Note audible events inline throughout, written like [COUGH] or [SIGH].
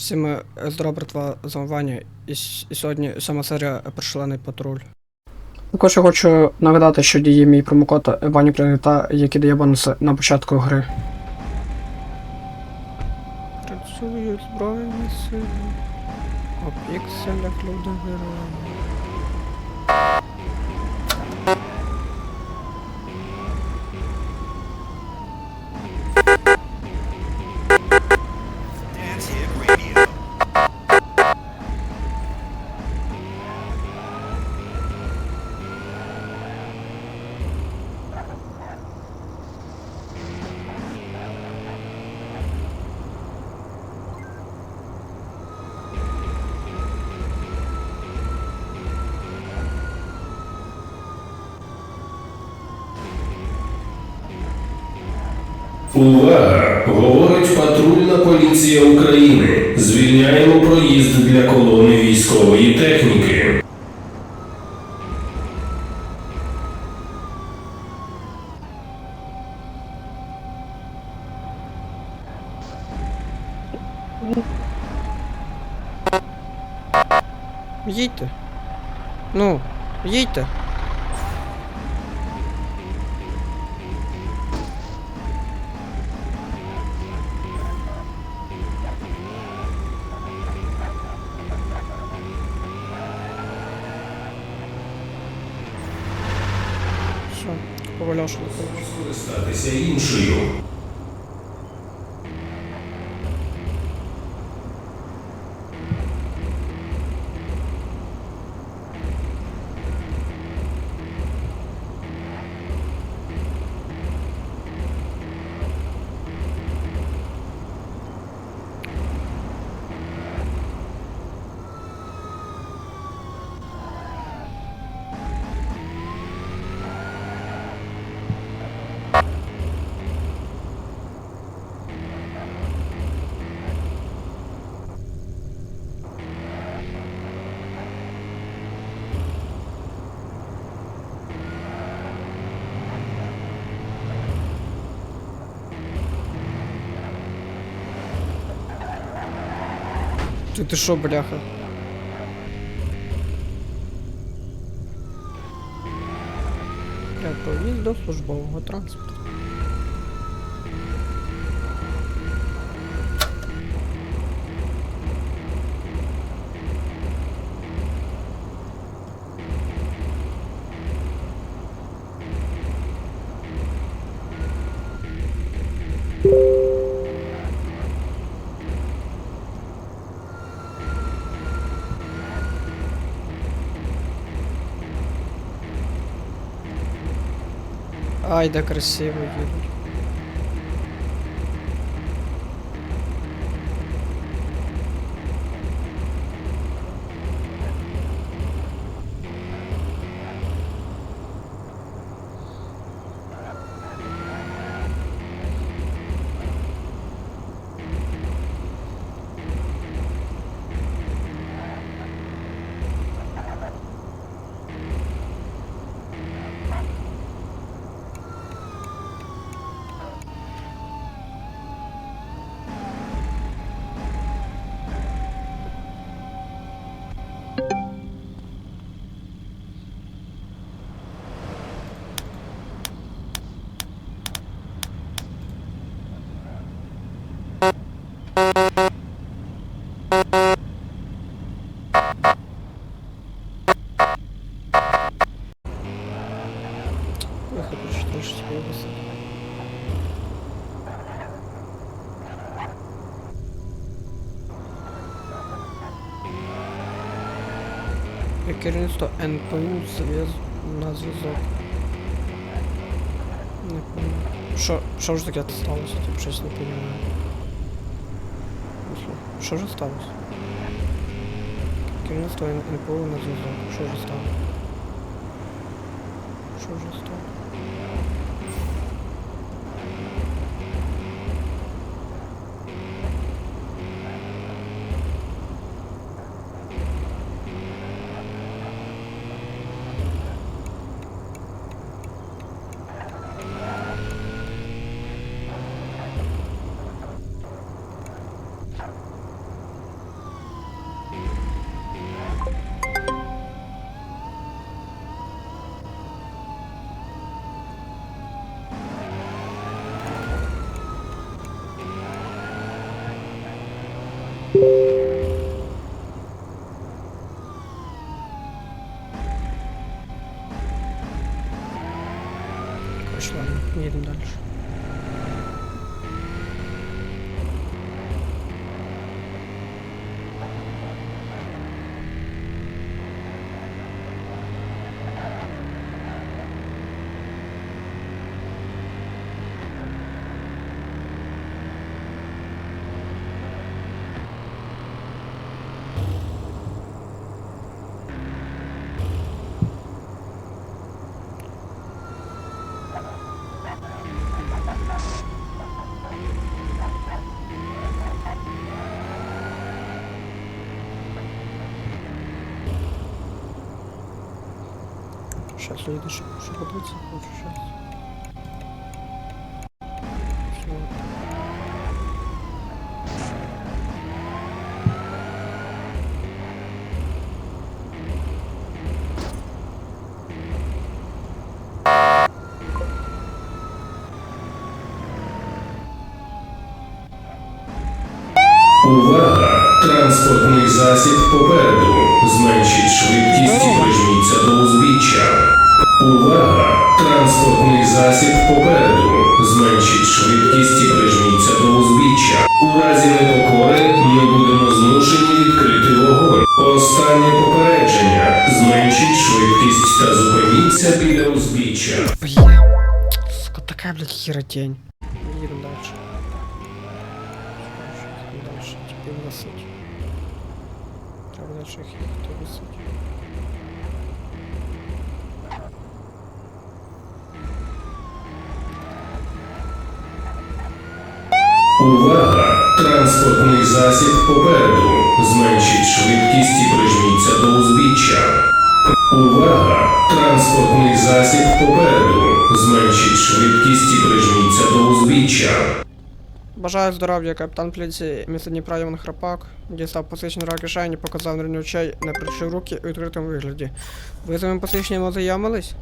Всім е, здорова братва з Ваня. І, і сьогодні сама серія «Пришлений патруль. Також я хочу нагадати, що діє мій промокод бані прийнята, який дає бонуси на початку гри. Працюють збройні сили. У пікселях люди герої. Увага! Говорить патрульна поліція України. Звільняємо проїзд для колони військової техніки. Їдьте. Ну, їдьте. Поваляшили? Скористатися іншою. Ти, ти що, бляха? Бля, проїзд до службового транспорту. Ай, да красиво їдуть. Керівництво НПУ на зв'язок. Не. Що, що ж таке сталося? Тут щось не розумію. Що ж сталося? Керівництво НПУ на зв'язок. Що ж сталося? Що ж сталося? Короче, ладно, Сейчас я иду, что податься, лучше сейчас. Увага! Транспортний засіб попереду. Зменшіть швидкість і прижміться до узбіччя. Увага! Транспортний засіб попереду. Зменшіть швидкість і прижміться до узбіччя. У разі непокори ми будемо змушені відкрити вогонь. Останнє попередження. Зменшіть швидкість та зупиніться біля узбіччя. Блин. Сука, такая, блядь, херотень. Едем дальше. Едем дальше. Теперь высыть. Треба дальше их ехать и высыть. Увага! Транспортний засіб попереду. Зменшіть швидкість і прижміться до узбіччя. Увага! Транспортний засіб попереду. Зменшіть швидкість і прижміться до узбіччя. Бажаю здоров'я, капітан поліції міста Дніпра Іван Храпак. Дістав посвідчення на кишені, показав на очей, не причив руки у відкритому вигляді. Ви з моїм посвідченням ознайомились?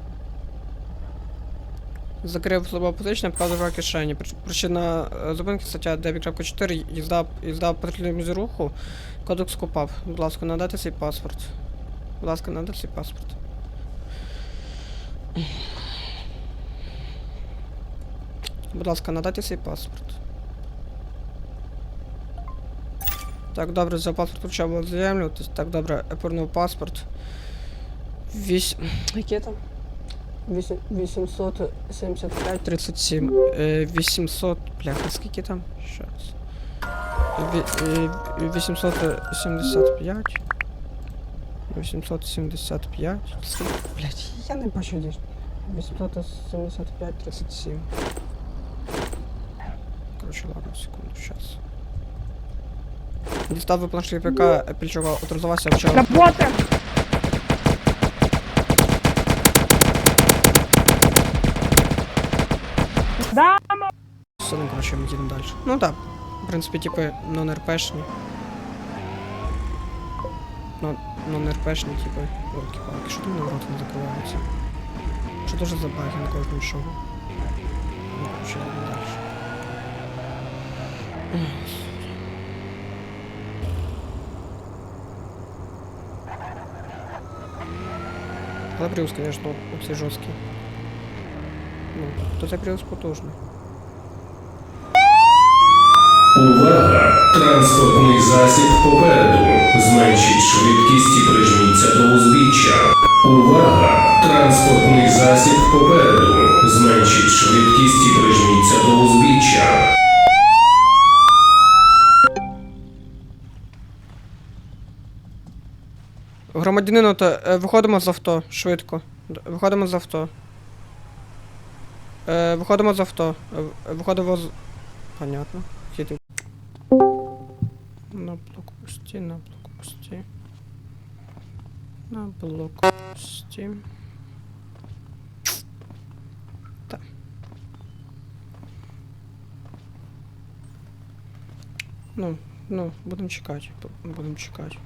Закрив слова посвідчення, показав на кишені. Прич- Причина е, зупинки стаття 9.4 їзда, їзда по патрульному руху. Кодекс КУПАП. Будь ласка, надайте свій паспорт. Будь ласка, надайте свій паспорт. Будь ласка, надайте свій паспорт. Так, добре, за паспорт почав ознайомлюватись. Так, добре, я повернув паспорт. Вісь... [CLEARS THROAT] Яке там? Вісім... 875 37. Е, 800... Бляха, скільки там? Щас. Е, 875. 875. Скільки? Блять, я не бачу десь. 875 37. Короче, ладно, секунду, сейчас. Дістав ви планшет ПК, Пільчова авторизувався вчора. Работаем! Да, Все, ну, короче, ми їдемо далі. Ну так, в принципі, типи, нон-РПшні. Ну, нон-РПшні, типи, великі палки. Що там на ворота не закриваються? Що дуже за баги на кожному шоу? Ну, короче, їдемо далі. Але Брюс, конечно, оцей жорсткий. Ну, то це Брюс. Увага! Транспортний засіб попереду. Зменшіть швидкість і прижміться до узбіччя. Увага! Транспортний засіб попереду. Зменшіть швидкість і прижміться до узбіччя. Громадянину, то е, виходимо з авто, швидко. Д- Виходимо з авто. Е, виходимо з авто. Е, виходимо з. Понятно. Хіти. На блокпості, на блокпості. На блокпості. Так. Ну, ну, будемо чекати. Будемо чекати.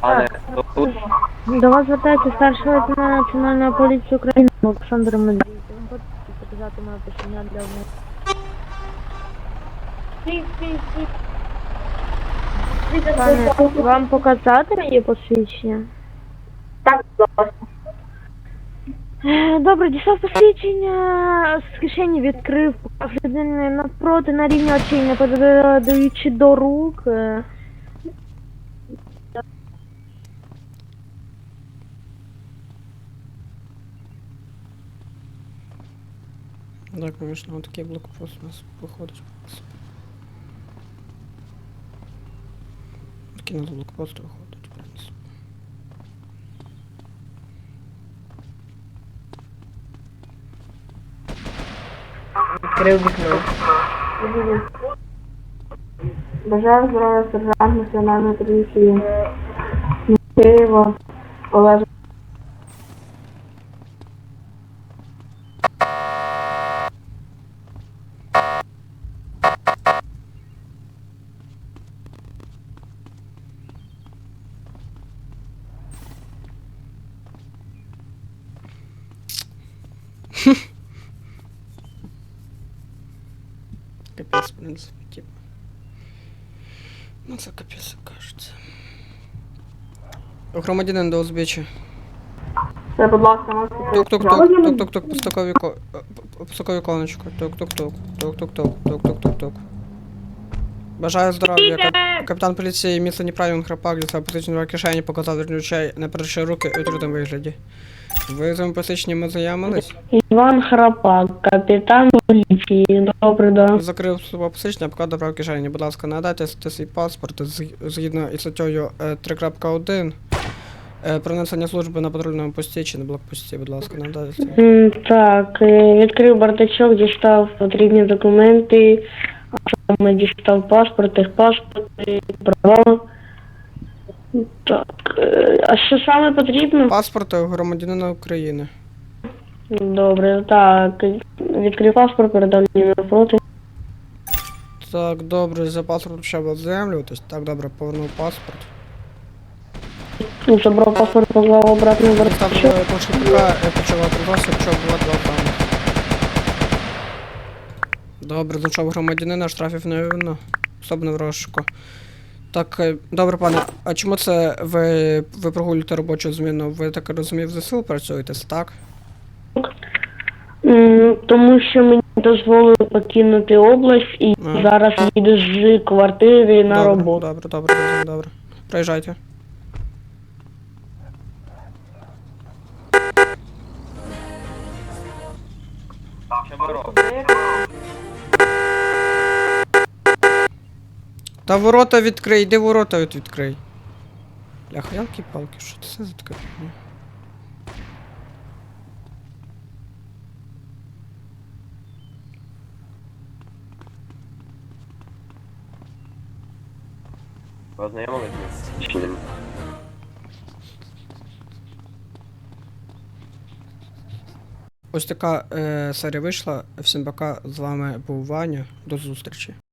Пане, тут До вас звертається старший лейтенант Національної поліції України Олександр Медведєв. Він хоче показати моє посвідчення для мене. Пане, вам показати моє посвідчення? Так, будь ласка. Е, Добре, дістав посвідчення, з кишені відкрив, поклав людини навпроти на рівні очей, не подаючи до рук. е. Да, конечно, вот такие блокпосты у нас выходят. Такі на блокпости виходять, в принципі. Відкрив вікно. Бажаю здоров'я сержант національної поліції. Києва. Олег. Капець, в принципі, типа. Ну це капець, як кажеться. Громадянин до узбіччя. Це, будь ласка, можете Тук-тук-тук, тук-тук-тук, постукові ко... е, п- постукові коночку. Тук-тук-тук, тук-тук-тук, тук-тук-тук-тук. Бажаю здоров'я. Кап... Капітан поліції місто Дніпра Храпак для себе посичні кишені показав верню очей, не перші руки у відкритому вигляді. Ви з цим посиченням ознайомились? Іван Храпак, капітан поліції. Добре, да. Закрив свого посичення, поки добрав кишені. Будь ласка, надайте свій паспорт згідно із статтею е, 3.1. Е, Пронесення служби на патрульному пості чи на блокпості, будь ласка, надайте. Так, е, відкрив бардачок, дістав потрібні документи, саме дістав паспорт, техпаспорт, права. Так, е, а що саме потрібно? Паспорт громадянина України. Добре, так, відкрив паспорт, передав мені навпроти. Так, добре, за паспорт почав ознайомлюватись. Так, добре, повернув паспорт. Забрав паспорт, поклав обратно в Там бардачок. почепка почала трудовся, почав була два пана. Добре, знайшов громадянина, штрафів не винно. Особливо в розшуку. Так, е, добре, пане, а чому це ви, ви прогулюєте робочу зміну? Ви так розумію, в ЗСУ працюєте, так? М, Тому що мені дозволили покинути область і А. зараз їду з квартири на добре, роботу. Добре, добре, добре, добре. Приїжджайте. Та ворота відкрий, де ворота от відкрий. Бляха, ялки-палки, що це за посвідченням? Ось така е, серія вийшла. Всім пока. З вами був Ваня. До зустрічі.